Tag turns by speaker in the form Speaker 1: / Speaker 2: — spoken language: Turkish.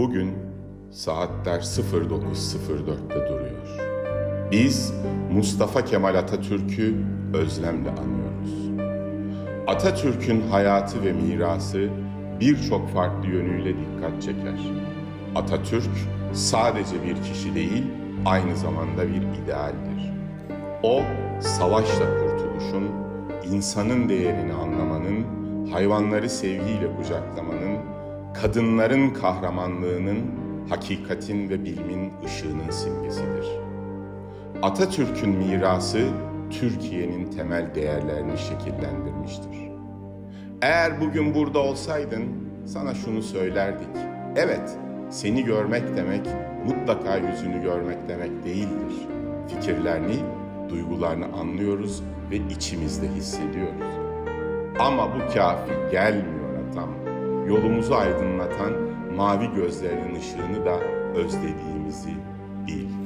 Speaker 1: Bugün saatler 09.04'te duruyor. Biz Mustafa Kemal Atatürk'ü özlemle anıyoruz. Atatürk'ün hayatı ve mirası birçok farklı yönüyle dikkat çeker. Atatürk sadece bir kişi değil, aynı zamanda bir idealdir. O, savaşla kurtuluşun, insanın değerini anlamanın, hayvanları sevgiyle kucaklamanın, kadınların kahramanlığının, hakikatin ve bilimin ışığının simgesidir. Atatürk'ün mirası Türkiye'nin temel değerlerini şekillendirmiştir. Eğer bugün burada olsaydın sana şunu söylerdik. Evet, seni görmek demek mutlaka yüzünü görmek demek değildir. Fikirlerini, duygularını anlıyoruz ve içimizde hissediyoruz. Ama bu kafi gelmiyor atam. Yolumuzu aydınlatan mavi gözlerinin ışığını da özlediğimizi bil.